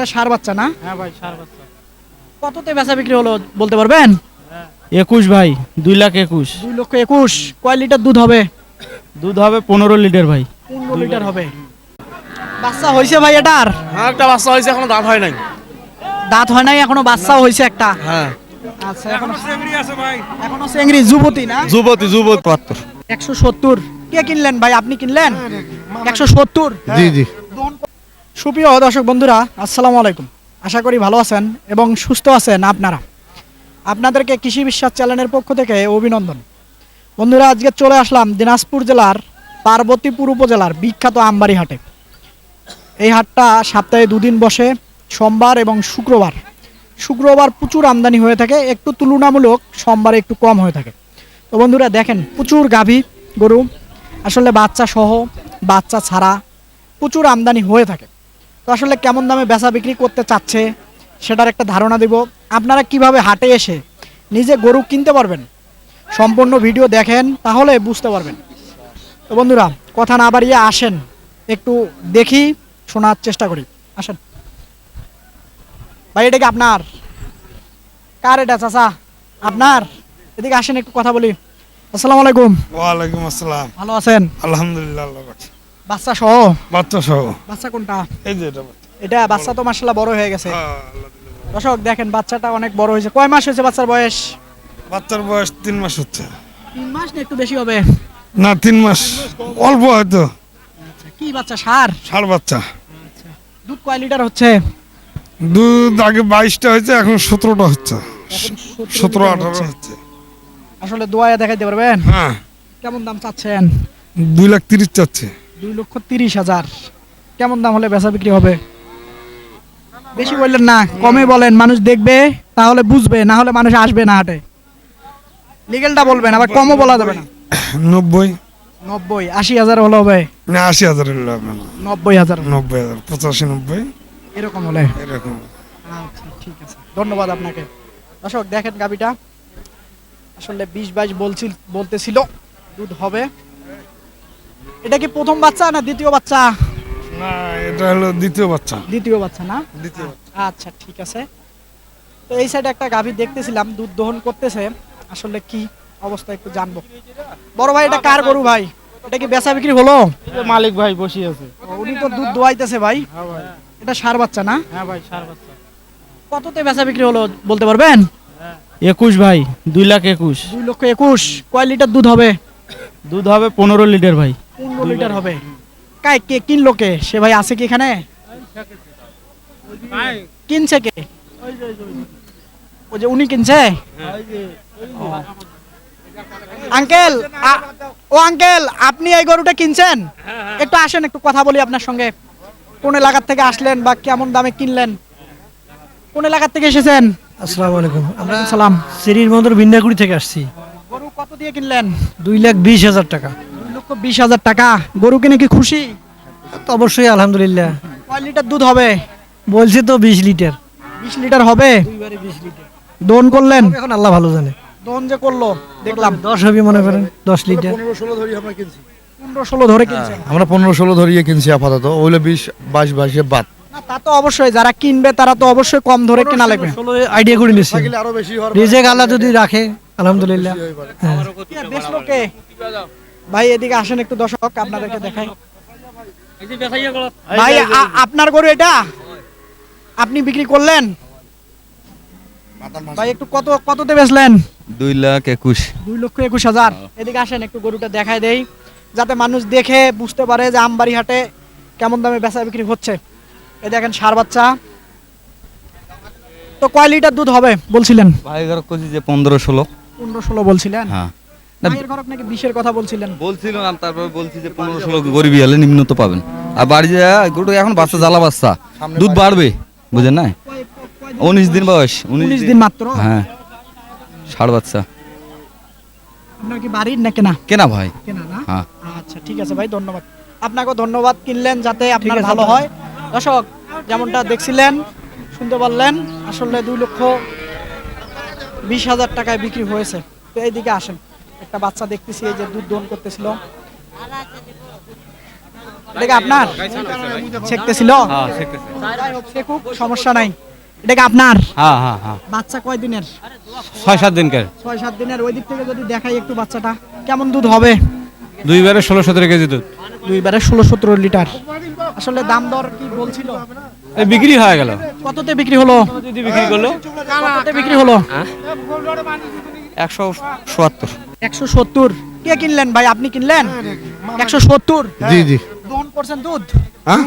একটা সার বাচ্চা না? হ্যাঁ ভাই সার বাচ্চা। কততে বেচা বিক্রি হলো বলতে পারবেন? একুশ ভাই দুই লাখ একুশ। দুই লক্ষ একুশ। কয় লিটার দুধ হবে? দুধ হবে পনেরো লিটার ভাই। পনেরো লিটার হবে। বাচ্চা হয়েছে ভাই এটার? হ্যাঁ একটা বাচ্চা হয়েছে এখনও দাঁত হয় নাই। দাঁত হয় নাই এখনও বাচ্চাও হয়েছে একটা। হ্যাঁ। আচ্ছা এখনও ভাই। এখনও চেংড়ি যুবতী না? যুবতী যুবতী। একশো সত্তর। কে কিনলেন ভাই? আপনি কিনলেন? একশো সত্তর? জি জি। সুপ্রিয় দর্শক বন্ধুরা, আসসালামু আলাইকুম। আশা করি ভালো আছেন এবং সুস্থ আছেন আপনারা। আপনাদেরকে কৃষি বিশ্বাস চ্যানেলের পক্ষ থেকে অভিনন্দন। বন্ধুরা, আজকে চলে আসলাম দিনাজপুর জেলার পার্বতীপুর উপজেলার বিখ্যাত আমবাড়ি হাটে। এই হাটটা সপ্তাহে দুদিন বসে, সোমবার এবং শুক্রবার। শুক্রবার প্রচুর আমদানি হয়ে থাকে, একটু তুলনামূলক সোমবারে একটু কম হয়ে থাকে। তো বন্ধুরা, দেখেন, প্রচুর গাভী, গরু, আসলে বাচ্চা সহ, বাচ্চা ছাড়া প্রচুর আমদানি হয়ে থাকে। তো আসলে কেমন দামে বেচা বিক্রি করতে চাচ্ছে সেটার একটা ধারণা দেব। আপনারা কীভাবে হাটে এসে নিজে গরু কিনতে পারবেন? সম্পূর্ণ ভিডিও দেখেন তাহলে বুঝতে পারবেন। তো বন্ধুরা কথা না বাড়িয়ে আসেন একটু দেখি শোনার চেষ্টা করি। আসেন। ভাই এটা কি আপনার। কার এটা চাচা? আপনার? এদিকে আসেন একটু কথা বলি। আসসালামু আলাইকুম। ওয়ালাইকুম আসসালাম। ভালো আছেন? আলহামদুলিল্লাহ। বাচ্চা সহ বাচ্চা সহ বাচ্চা কোনটা? এই যে এটা বাচ্চা। এটা বাচ্চা তো মাসাল্লাহ বড় হয়ে গেছে। হ্যাঁ, দর্শক দেখেন বাচ্চাটা অনেক বড় হয়েছে। কয় মাস হয়েছে বাচ্চার বয়স? বাচ্চার বয়স তিন মাস হচ্ছে। তিন মাস না একটু বেশি হবে? না তিন মাস। অল্প হয়তো। কি বাচ্চা? সার? ষাট বাচ্চা। দুধ কয় লিটার হচ্ছে? দুধ আগে বাইশটা হয়েছে এখন সতেরোটা হচ্ছে। সতেরো আঠারো হচ্ছে। হচ্ছে। আসলে দোয়া দেখাইতে পারবেন? হ্যাঁ। কেমন দাম চাচ্ছেন? দুই লাখ তিরিশ চাচ্ছে। দুই লক্ষ তিরিশ হাজার। কেমন দাম হলে বেচা বিক্রি হবে? বেশি বললেন না কমে বলেন মানুষ দেখবে তাহলে বুঝবে না হলে মানুষ আসবে না হাটে। লিগেলটা বলবেন আবার কমও বলা যাবে না। নব্বই। নব্বই আশি হাজার হলে হবে। না আশি হাজার হলে হবে না। নব্বই হাজার নব্বই হাজার পঁচাশি নব্বই। এরকম হলে? এরকম। আচ্ছা ঠিক আছে। ধন্যবাদ আপনাকে। দর্শক দেখেন গাবিটা আসলে বিশ বাইশ বলছিল বলতেছিল দুধ হবে। এটা কি প্রথম বাচ্চা না দ্বিতীয় বাচ্চা? না এটা হলো দ্বিতীয় বাচ্চা। দ্বিতীয় বাচ্চা না? দ্বিতীয় আচ্ছা ঠিক আছে। তো এই সাইডে একটা গাভী দেখতেছিলাম দুধ দহন করতেছে। আসলে কি অবস্থা একটু জানব। বড় ভাই এটা কার গরু ভাই? এটা কি বেচা বিক্রি হলো? মালিক ভাই বসে আছে। উনি তো দুধ দোয়াইতেছে ভাই। হ্যাঁ ভাই। এটা সার বাচ্চা না? হ্যাঁ ভাই সার বাচ্চা। কততে বেচা বিক্রি হলো বলতে পারবেন? একুশ ভাই দুই লাখ একুশ। দুই লক্ষ একুশ। কয় লিটার দুধ হবে? দুধ হবে পনেরো লিটার ভাই। লিটার হবে। কাই কে কিনলো কে? সে ভাই আছে কি এখানে? কিনছে কে? ওই যে উনি কিনছে? আঙ্কেল ও আঙ্কেল আপনি এই গরুটা কিনছেন? একটু আসেন একটু কথা বলি আপনার সঙ্গে। কোন এলাকার থেকে আসলেন বা কেমন দামে কিনলেন? কোন এলাকার থেকে এসেছেন? আসসালামু আলাইকুম। আমরা সালাম। সিরির মন্দির বিন্যাকুড়ি থেকে আসছি। গরু কত দিয়ে কিনলেন? দুই লাখ বিশ হাজার টাকা। বিশ হাজার টাকা। গরু কিনে কি খুশি? তো অবশ্যই আলহামদুলিল্লাহ। কয় লিটার দুধ হবে? বলছে তো বিশ লিটার। বিশ লিটার হবে? দুইবারে বিশ লিটার। দোন করলেন? এখন আল্লাহ ভালো জানে। দোন যে করল দেখলাম। দশ হবে মনে করেন দশ লিটার। পনেরো ষোলো ধরে কিনছেন আমরা। পনেরো ষোলো ধরিয়ে কিনছি আপাতত ওইলে বিশ বাইশ বাইশে বাদ। তা তো অবশ্যই যারা কিনবে তারা তো অবশ্যই কম ধরে কেনা লাগবে। আইডিয়া করে নিচ্ছি আরও বেশি হওয়ার রিজেক আল্লাহ যদি রাখে আলহামদুলিল্লাহ। ভাই এদিকে আসেন একটু দর্শক আপনাদেরকে দেখাই। ভাই আপনার গরু এটা? আপনি বিক্রি করলেন? ভাই একটু কত কততে বেচলেন? দুই লাখ একুশ। দুই লক্ষ একুশ হাজার। এদিকে আসেন একটু গরুটা দেখায় দেই যাতে মানুষ দেখে বুঝতে পারে যে আমবাড়ি হাটে কেমন দামে বেচা বিক্রি হচ্ছে। এ দেখেন সার বাচ্চা। তো কয় লিটার দুধ হবে বলছিলেন? ভাই করছি যে পনেরো ষোলো। পনেরো ষোলো বলছিলেন? হ্যাঁ। মায়ের ঘরক নাকি বিশের কথা বলছিলেন। বলছিল তারপরে বলছি যে পনেরো ষোলো গরিবি হলে নিম্ন তো পাবেন। আর বাড়ি যায় গরু এখন বাচ্চা জ্বালা বাচ্চা দুধ বাড়বে বুঝেন না উনিশ দিন বয়স উনিশ দিন। মাত্র? হ্যাঁ। ষাট বাচ্চা। আপনার কি বাড়ির না কেনা? কেনা ভাই। কেনা না? হ্যাঁ। আচ্ছা ঠিক আছে ভাই ধন্যবাদ। আপনাকেও ধন্যবাদ কিনলেন যাতে আপনার ভালো হয়। দর্শক যেমনটা দেখছিলেন শুনতে পারলেন আসলে দুই লক্ষ বিশ হাজার টাকায় বিক্রি হয়েছে। তো এইদিকে আসেন। একটা বাচ্চা দেখতেছি এই যে দুধ দহন করতেছিল। এটা কি আপনার? ছেকতেছিল? যাই হোক, ছেকুক, সমস্যা নাই। এটা কি আপনার? হ্যাঁ হ্যাঁ হ্যাঁ। বাচ্চা কয় দিনের? ছয় সাত দিনকার। ছয় সাত দিনের। ওই দিক থেকে যদি দেখাই একটু বাচ্চাটা কেমন দুধ হবে? দুইবারে ষোলো সতেরো কেজি দুধ। দুইবারে ষোলো সতেরো লিটার। আসলে দাম দর কি বলছিল? বিক্রি হয়ে গেল। কততে বিক্রি হলো? যদি বিক্রি করল? কততে বিক্রি হলো? একশো চুয়াত্তর একশো সত্তর। কে কিনলেন ভাই? আপনি কিনলেন? একশো সত্তর? জি জি। দহন করছেন দুধ? হ্যাঁ?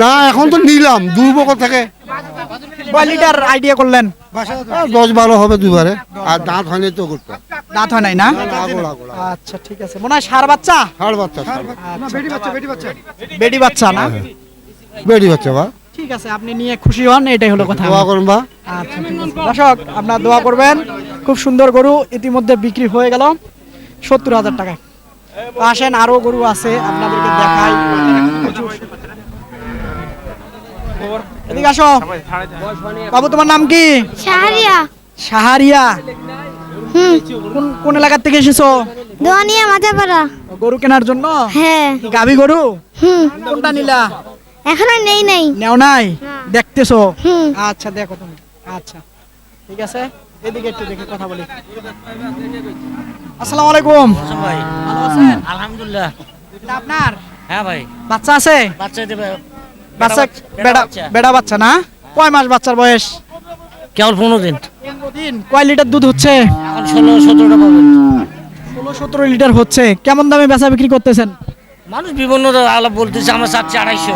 না এখন তো নিলাম দুই বকর থেকে। কয় লিটার আইডিয়া করলেন? আহ, দশ বারো হবে দুবারে আর দাঁত হয়নি তো করতে দাঁত হয় নাই না? আচ্ছা ঠিক আছে। মনে হয় সার বাচ্চা? ষাট বাচ্চা বেডি বাচ্চা না? বেড়ি বাচ্চা বা। ঠিক আছে আপনি নিয়ে খুশি হন এটাই হলো কথা। দোয়া করুন বা। আচ্ছা দর্শক আপনার দোয়া করবেন। খুব সুন্দর গরু ইতিমধ্যে বিক্রি হয়ে গেল সত্তর হাজার টাকায় তো আসেন আরও গরু আছে আপনাদেরকে দেখাই। এদিকে আসো। বাবু তোমার নাম কি? সাহারিয়া কোন কোন এলাকার থেকে এসেছ? দোয়ানিয়া গরু কেনার জন্য? হ্যাঁ। গরু? হুম। কোনটা নিলা? এখনও নেই নাই। নেও নাই? দেখতেছো? আচ্ছা দেখো তুমি। আচ্ছা। ঠিক আছে? এদিকে একটু দেখে কথা বলি। আসসালামু আলাইকুম। ভাই ভালো আছেন? আলহামদুলিল্লাহ। এটা আপনার? হ্যাঁ ভাই। বাচ্চা আছে? বাচ্চা দেবে। বাচ্চা বেড়া বাচ্চা। বেড়া বাচ্চা না? কয় মাস বাচ্চার বয়স? কেবল পনেরো দিন। দিন। কয় লিটার দুধ হচ্ছে? এখন ষোলো সতেরোটা পাবেন। ষোলো সতেরো লিটার হচ্ছে। কেমন দামে বেচা বিক্রি করতেছেন? মানুষ বিভিন্ন আলাপ বলতেছে আমরা চাচ্ছি আড়াইশো।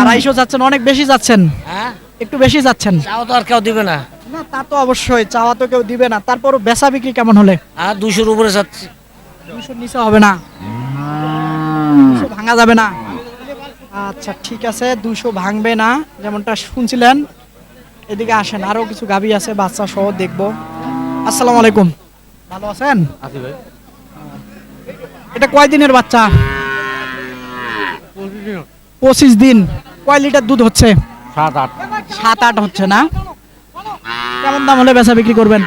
আড়াইশো যাচ্ছেন অনেক বেশি যাচ্ছেন। হ্যাঁ? একটু বেশি যাচ্ছেন। চাও তো আর কেউ দিবে না। না তা তো অবশ্যই চাওয়া তো কেউ দিবে না। তারপরও বেচা বিক্রি কেমন হলে? আর দুশোর উপরে চাচ্ছি দুশোর নিচে হবে না। দুশো ভাঙা যাবে না। আচ্ছা ঠিক আছে দুশো ভাঙবে না যেমনটা শুনছিলেন। এদিকে আসেন আরও কিছু গাবি আছে বাচ্চা সহ দেখব। আসসালামু আলাইকুম। ভালো আছেন? এটা কয় দিনের বাচ্চা? পঁচিশ দিন। কয় লিটার দুধ হচ্ছে? সাত আট। সাত আট হচ্ছে না? কেমন দাম হলে বেচা বিক্রি করবেন?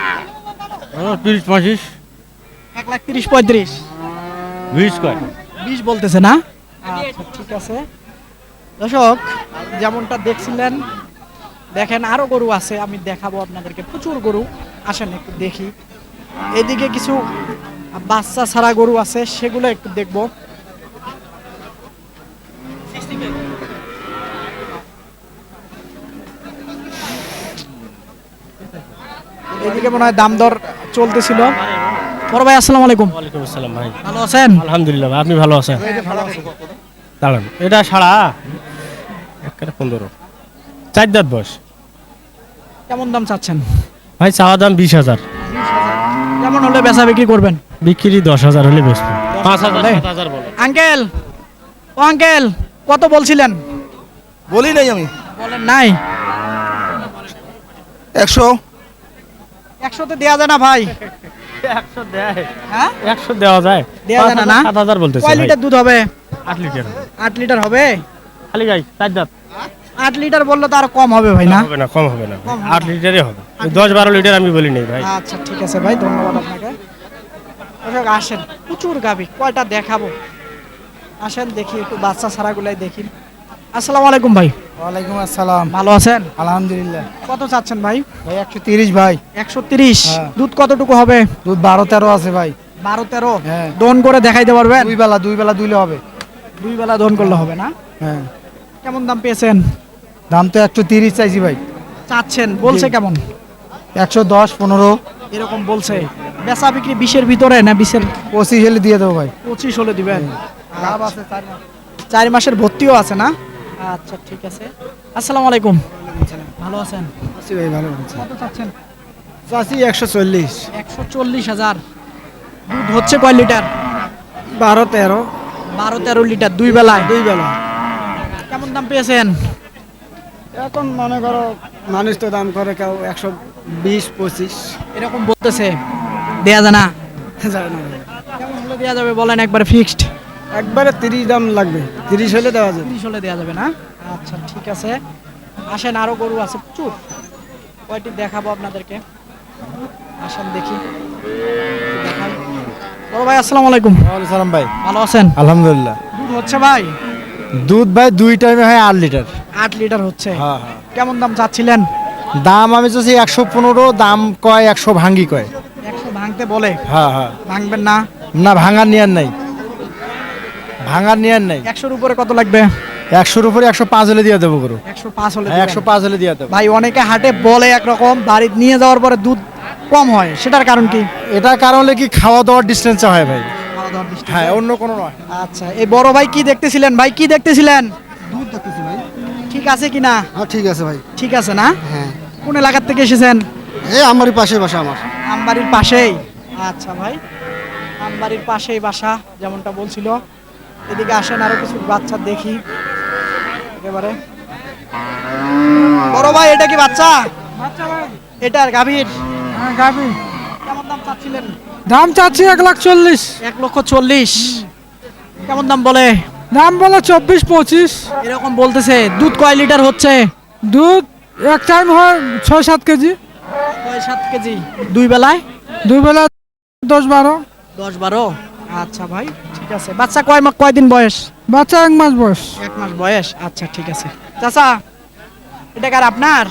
তিরিশ পঁচিশ। এক লাখ তিরিশ পঁয়ত্রিশ। বিশ কয়? বিশ বলতেছে না? আচ্ছা ঠিক আছে। দর্শক যেমনটা দেখছিলেন দেখেন আরও গরু আছে আমি দেখাবো আপনাদেরকে। প্রচুর গরু আসেন একটু দেখি। এদিকে কিছু বাচ্চা ছাড়া গরু আছে সেগুলো একটু দেখব। এদিকে মনে হয় দাম দর চলতেছিল। বড় ভাই আসসালামু আলাইকুম। ওয়ালাইকুম আসসালাম ভাই। ভালো আছেন? আলহামদুলিল্লাহ ভাই আপনি ভালো আছেন? দাঁড়ান এটা সাড়া একটা পনেরো। চার দাঁত বয়স। কেমন দাম চাচ্ছেন? ভাই চাওয়া দাম বিশ হাজার। কেমন হলে বেচা বিক্রি করবেন? বিক্রি দশ হাজার হলে বেচবো। পাঁচ হাজার আঙ্কেল ও আঙ্কেল কত বলছিলেন? বলি নাই আমি। বলেন নাই। একশো। একশোতে দেওয়া যায় না ভাই? একশো দেয়। হ্যাঁ? একশো দেওয়া যায়। দেওয়া যায় না না? সাত হাজার বলতেছে কয় লিটার দুধ হবে? আট লিটার। আট লিটার হবে? খালি গাই চার দাঁত। আট লিটার বললে তো আর কম হবে ভাই না? হবে না কম হবে না আট লিটারই হবে। দশ বারো লিটার আমি বলি নাই ভাই। আচ্ছা ঠিক আছে ভাই ধন্যবাদ আপনাকে। দর্শক আসেন। প্রচুর গাবি কয়টা দেখাবো? আসেন দেখি একটু বাচ্চা ছাড়াগুলাই দেখি। আসসালামু আলাইকুম ভাই। ওয়ালাইকুম আসসালাম। ভালো আছেন? আলহামদুলিল্লাহ। কত চাচ্ছেন ভাই? ভাই একশো তিরিশ ভাই। একশো তিরিশ। হ্যাঁ। দুধ কতটুকু হবে? দুধ বারো তেরো আছে ভাই। বারো তেরো? হ্যাঁ। দোন করে দেখাইতে পারবেন? দুই বেলা দুই বেলা দুইলে হবে। দুই বেলা দোন করলে হবে না? হ্যাঁ। কেমন দাম পেয়েছেন? দাম তো একশো তিরিশ চাইছি ভাই। চাচ্ছেন। বলছে কেমন? একশো দশ পনেরো। এরকম বলছে। বেচা বিক্রি বিশের ভিতরে না বিশের? পঁচিশ হলে দিয়ে দেবো ভাই। পঁচিশ হলে দিবেন। লাভ আছে চার মাসের ভর্তিও আছে না? আচ্ছা ঠিক আছে। আসসালামু আলাইকুম। ভালো আছেন? আছি ভাই ভালো আছে। কত চাচ্ছেন? চাষি একশো চল্লিশ। একশো চল্লিশ হাজার। দুধ হচ্ছে কয় লিটার? বারো তেরো। বারো তেরো লিটার দুই বেলায়? দুই বেলা। কেমন দাম পেয়েছেন? এখন মনে করো মানুষ তো দাম করে কেউ একশো বিশ পঁচিশ। এরকম বলতেছে। দেয়া যায় না। যায় না। কেমন হলে দেওয়া যাবে বলেন একবার ফিক্সড একবারে তিরিশ দাম লাগবে। তিরিশ হলে দেওয়া যাবে। তিরিশ হলে দেওয়া যাবে না? আচ্ছা ঠিক আছে। আসেন আরও গরু আছে প্রচুর। কয়টি দেখাবো আপনাদেরকে? আসেন দেখি। দেখাই। বড় ভাই আসসালামু আলাইকুম। সালাম ভাই। ভালো আছেন? আলহামদুলিল্লাহ। দুধ হচ্ছে ভাই? দুধ ভাই দুই টাইমে হয় আট লিটার। আট লিটার হচ্ছে। হ্যাঁ হ্যাঁ। কেমন দাম চাচ্ছিলেন? দাম আমি চাচ্ছি একশো পনেরো দাম কয় একশো ভাঙ্গি কয়। একশো ভাঙতে বলে? হ্যাঁ হ্যাঁ। ভাঙবেন না? না ভাঙার নিয়ার নাই। ভাঙার নিয়ার নাই। একশোর উপরে কত লাগবে? একশোর উপরে একশো পাঁচ হলে দিয়ে দেবো করো একশো পাঁচ হলে একশো পাঁচ হলে দিয়ে দেবো। ভাই অনেকে হাটে বলে একরকম বাড়ি নিয়ে যাওয়ার পরে দুধ কম হয়। সেটার কারণ কি? এটার কারণ হলে কি খাওয়া দাওয়ার ডিস্টেন্সে হয় ভাই। হ্যাঁ অন্য কোনো নয়। আচ্ছা এই বড় ভাই কি দেখতেছিলেন? ভাই কি দেখতেছিলেন? দুধ দেখতেছি ভাই। ঠিক আছে কি না? হ্যাঁ ঠিক আছে ভাই। ঠিক আছে না? হ্যাঁ। কোন এলাকার থেকে এসেছেন? এই আমারই পাশে বাসা আমার। আমবাড়ির পাশেই? আচ্ছা ভাই আমবাড়ির পাশেই বাসা যেমনটা বলছিল। এদিকে আসেন আরও কিছু বাচ্চা দেখি। একেবারে। বড় ভাই এটা কি বাচ্চা? এটা গাভীর? হ্যাঁ গাবি কেমন দাম চাচ্ছিলেন? দাম চাচ্ছি এক লাখ চল্লিশ। এক লক্ষ চল্লিশ। কেমন দাম বলে? দাম বলে চব্বিশ পঁচিশ। এরকম বলতেছে দুধ কয় লিটার হচ্ছে? দুধ এক টাইম হয় ছয় সাত কেজি। ছয় সাত কেজি। দুই বেলায়? দুই বেলা দশ বারো। দশ বারো। আচ্ছা ভাই ঠিক আছে। বাচ্চা কয় মা কয়দিন বয়স? বাচ্চা এক মাস বয়স। এক মাস বয়স? আচ্ছা ঠিক আছে। চাচা এটা কার আপনার?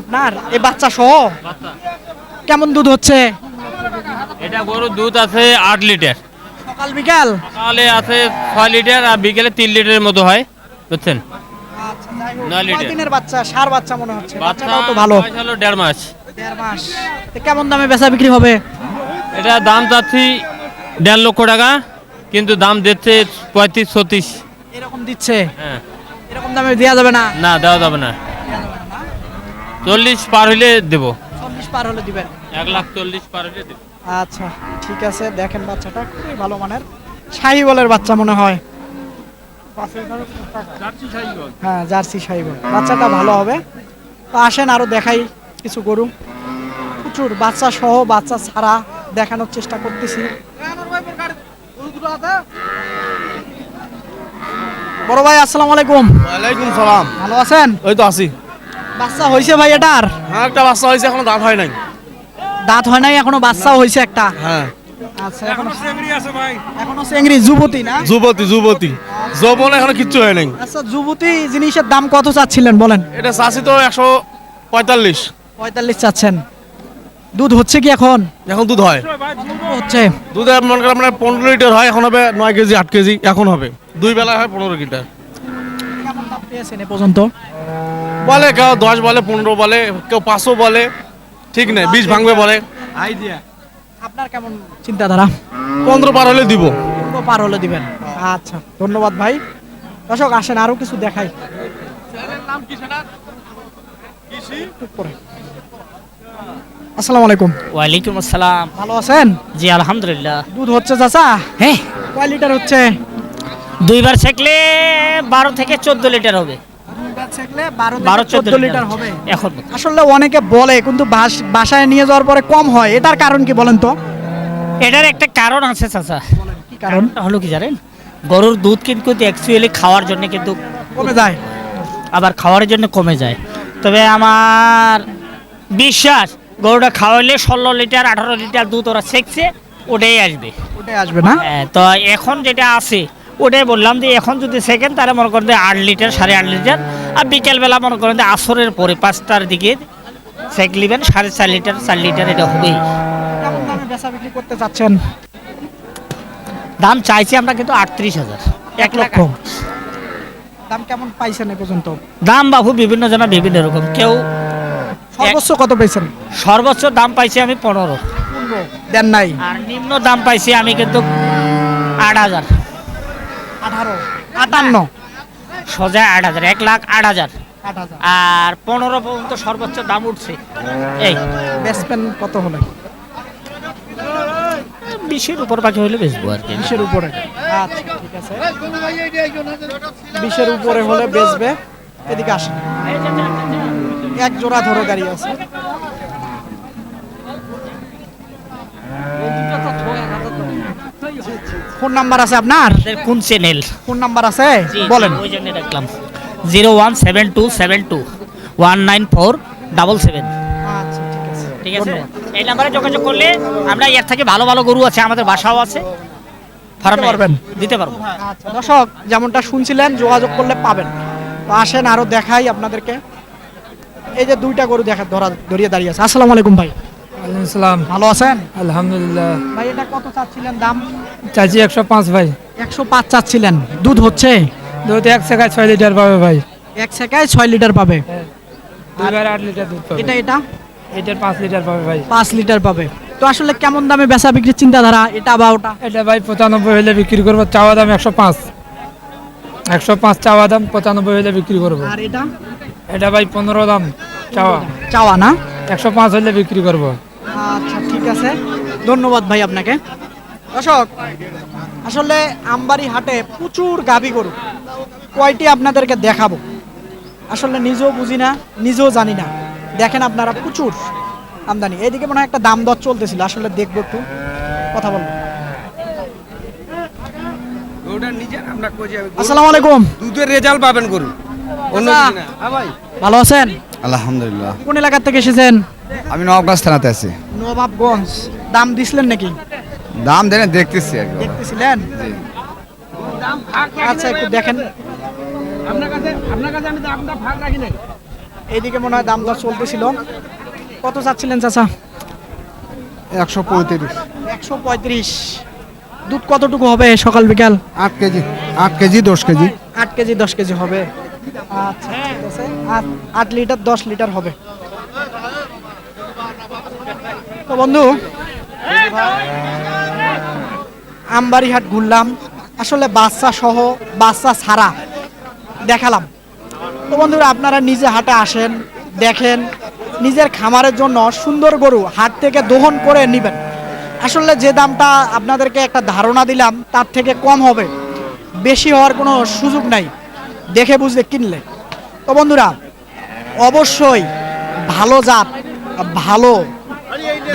আপনার? এই বাচ্চা সহ? কেমন দুধ হচ্ছে? এটা গরুর দুধ আছে আট লিটার। সকাল বিকাল? সকালে আছে ছয় লিটার আর বিকেলে তিন লিটারের মতো হয় বুঝছেন? আচ্ছা নয় লিটার। বাচ্চা? সার বাচ্চা মনে হচ্ছে। বাচ্চা বাচ্চাটাও তো ভালো। দেড় মাস। দেড় মাস। তো কেমন দামে বেচা বিক্রি হবে? এটা দাম চাচ্ছি দেড় লক্ষ টাকা কিন্তু দাম দিচ্ছে পঁয়ত্রিশ ছত্রিশ। এরকম দিচ্ছে? হ্যাঁ। এরকম দামে দেওয়া যাবে না? না দেওয়া যাবে না। চল্লিশ পার হইলে দেবো। চল্লিশ পার হলে দিবেন? এক লাখ চল্লিশ পার হইলে দেবো। আচ্ছা ঠিক আছে। দেখেন বাচ্চাটা খুবই ভালো মানের। শাহিবলের বাচ্চা মনে হয়। হ্যাঁ জার্সি শাহিবল বাচ্চাটা ভালো হবে। তো আসেন আরও দেখাই কিছু গরু। প্রচুর বাচ্চা সহ বাচ্চা ছাড়া দেখানোর চেষ্টা করতেছি। বড় ভাই আসসালামু আলাইকুম। ওয়ালাইকুম সালাম। ভালো আছেন? ওই তো আসি বাচ্চা হয়েছে ভাই এটার? হ্যাঁ একটা বাচ্চা হয়েছে এখনও দাঁত হয় নাই। দাঁত হয় নাই এখনও বাচ্চাও হয়েছে একটা। হ্যাঁ। আচ্ছা এখনও এখনও চেংড়ি যুবতী না? যুবতী যুবতী। যৌবন এখনও কিচ্ছু হয় নাই। আচ্ছা যুবতী জিনিসের দাম কত চাচ্ছিলেন বলেন? এটা চাষি তো একশো পঁয়তাল্লিশ। পঁয়তাল্লিশ চাচ্ছেন। দুধ হচ্ছে কি এখন? এখন দুধ হয়। হচ্ছে। দুধ মনে করেন আপনার পনেরো লিটার হয় এখন হবে নয় কেজি আট কেজি এখন হবে। দুই বেলা হয় পনেরো লিটার। পেয়েছেন এ পর্যন্ত? বলে কেউ দশ বলে পনেরো বলে কেউ পাঁচশো বলে ঠিক নেই বিষ ভাঙবে বলে। আপনার কেমন চিন্তাধারা? পনেরো পার হলে দিব। পনেরো পার হলে দিবেন। আচ্ছা ধন্যবাদ ভাই। দর্শক আসেন আরও কিছু দেখাই। একটু পরে। আসসালামু আলাইকুম। ওয়ালাইকুম আসসালাম। ভালো আছেন? জি আলহামদুলিল্লাহ। দুধ হচ্ছে চাচা? হ্যাঁ। কয় লিটার হচ্ছে? দুইবার ছেকলে বারো থেকে চোদ্দ লিটার হবে। বারো বারো চোদ্দ চোদ্দ লিটার হবে। এখন আসলে অনেকে বলে কিন্তু বাস- বাসায় নিয়ে যাওয়ার পরে কম হয়। এটার কারণ কি বলেন তো? এটার একটা কারণ আছে চাচা। কারণ? হলো কি জানেন? গরুর দুধ কিন্তু অ্যাকচুয়ালি খাওয়ার জন্য কিন্তু কমে যায়। আবার খাওয়ার জন্য কমে যায়। তবে আমার বিশ্বাস গরুটা খাওয়াইলে ষোলো লিটার আঠারো লিটার দুধ ওরা শেখছে ওটাই আসবে। ওটাই আসবে না? হ্যাঁ, তো এখন যেটা আছে ওটাই বললাম যে এখন যদি সেকেন্ড তাহলে মনে করেন যে আট লিটার সাড়ে আট লিটার। আর বিকেলবেলা মনে করেন যে আসরের পরে পাঁচটার দিকে সেক নেবেন সাড়ে চার লিটার চার লিটার এটা হবেই। বেচা বিক্রি করতে চাচ্ছেন? দাম চাইছি আমরা কিন্তু আটত্রিশ হাজার এক লক্ষ। দাম কেমন পাইছেন এ পর্যন্ত? দাম বাবু বিভিন্ন জনের বিভিন্ন রকম। কেউ সর্বোচ্চ কত পেয়েছেন সর্বোচ্চ দাম পাইছি আমি পনেরো। দেন নাই। আর নিম্ন দাম পাইছি আমি কিন্তু আট হাজার। আঠারো আটান্ন। সোজা আট হাজার এক লাখ আট হাজার। আর পনেরো পর্যন্ত সর্বোচ্চ দাম উঠছে। এই। বেচবেন কত হলে? বিশের উপর বাকি হলে বেচবো আর কি। বিশের উপরে। আচ্ছা ঠিক আছে। বিশের উপরে হলে বেচবে। এদিকে আসেন। এক জোড়া ধরে দাঁড়িয়ে আছে। ফোন নাম্বার আছে আপনার? কোন চ্যানেল ফোন নাম্বার আছে? বলেন। ওই জন্য রাখলাম zero one seven two seven two one nine four double seven. আচ্ছা ঠিক আছে। এই নাম্বারে যোগাযোগ করলে আমরা এর থেকে ভালো ভালো গরু আছে আমাদের বাসাও আছে। ফার্মে পারবেন? দিতে পারব। আচ্ছা দর্শক যেমনটা শুনছিলেন যোগাযোগ করলে পাবেন। তো আসেন আরও দেখাই আপনাদেরকে। এই যে দুইটা গরু দেখা ধরা ধরিয়ে দাঁড়িয়ে আছে। আসসালামু আলাইকুম ভাই। সালাম ভালো আছেন? আলহামদুলিল্লাহ। ভাই এটা কত চাচ্ছিলেন দাম? চাচি একশো পাঁচ ভাই। একশো পাঁচ চাচ্ছিলেন। দুধ হচ্ছে? দুধ এক সেকায় ছয় লিটার পাবে ভাই। এক সেকায় ছয় লিটার পাবে? দুইবার আট লিটার দুধ পাবে। এটা এটা? এটার পাঁচ লিটার পাবে ভাই। পাঁচ লিটার পাবে। তো আসলে কেমন দামে বেচা বিক্রির চিন্তাধারা? এটা বা ওটা? এটা ভাই পঁচানব্বই হলে বিক্রি করব চাওয়া দাম একশো পাঁচ। একশো পাঁচ চাওয়া দাম পঁচানব্বই হলে বিক্রি করব। আর এটা? এটা ভাই পনেরো দাম চাওয়া। চাওয়া না? একশো পাঁচ হলে বিক্রি করব। আচ্ছা ঠিক আছে। ধন্যবাদ ভাই আপনাকে। দর্শক আসলে আমবাড়ি হাটে প্রচুর গাভী গরু। কয়টি আপনাদেরকে দেখাবো? আসলে নিজেও বুঝি না নিজেও জানি না। দেখেন আপনারা প্রচুর আমদানি। এইদিকে মনে হয় একটা দাম দর চলতেছিল আসলে দেখব একটু। কথা বলব। আসসালামু আলাইকুম। দুধের রেজাল্ট পাবেন গরু। ভালো আছেন? আলহামদুলিল্লাহ। কোন এলাকার থেকে এসেছেন? আমি নবগাছ থানাতে আছি। নবাবগঞ্জ। দাম দিছিলেন নাকি? দাম দেন দেখতেছি একবার দেখতেছিলেন? আচ্ছা একটু দেখেন। এইদিকে মনে হয় দাম দর চলতেছিল। কত চাচ্ছিলেন চাচা? একশো পঁয়ত্রিশ। একশো পঁয়ত্রিশ। দুধ কতটুকু হবে সকাল বিকাল? আট কেজি। আট কেজি দশ কেজি। আট কেজি দশ কেজি হবে। আচ্ছা আট লিটার, দশ লিটার হবে। তো বন্ধু, আমবাড়িহাট ঘুরলাম। আসলে বাচ্চা সহ, বাচ্চা ছাড়া দেখালাম। তো বন্ধুরা, আপনারা নিজে হাটে আসেন, দেখেন, নিজের খামারের জন্য সুন্দর গরু হাট থেকে দহন করে নেবেন। আসলে যে দামটা আপনাদেরকে একটা ধারণা দিলাম, তার থেকে কম হবে। বেশি হওয়ার কোনো সুযোগ নাই। দেখে বুঝলে কিনলে। তো বন্ধুরা, অবশ্যই ভালো জাত, ভালো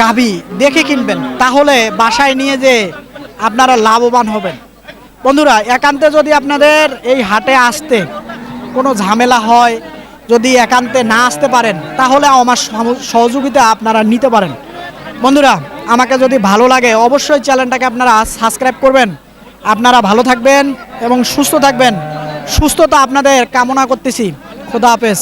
গাভী দেখে কিনবেন। তাহলে বাসায় নিয়ে যে আপনারা লাভবান হবেন। বন্ধুরা, একান্তে যদি আপনাদের এই হাটে আসতে কোনো ঝামেলা হয়, যদি একান্তে না আসতে পারেন, তাহলে আমার সহযোগিতা আপনারা নিতে পারেন। বন্ধুরা, আমাকে যদি ভালো লাগে, অবশ্যই চ্যানেলটাকে আপনারা সাবস্ক্রাইব করবেন। আপনারা ভালো থাকবেন এবং সুস্থ থাকবেন। সুস্থতা আপনাদের কামনা করতেছি। খোদা হাফেজ।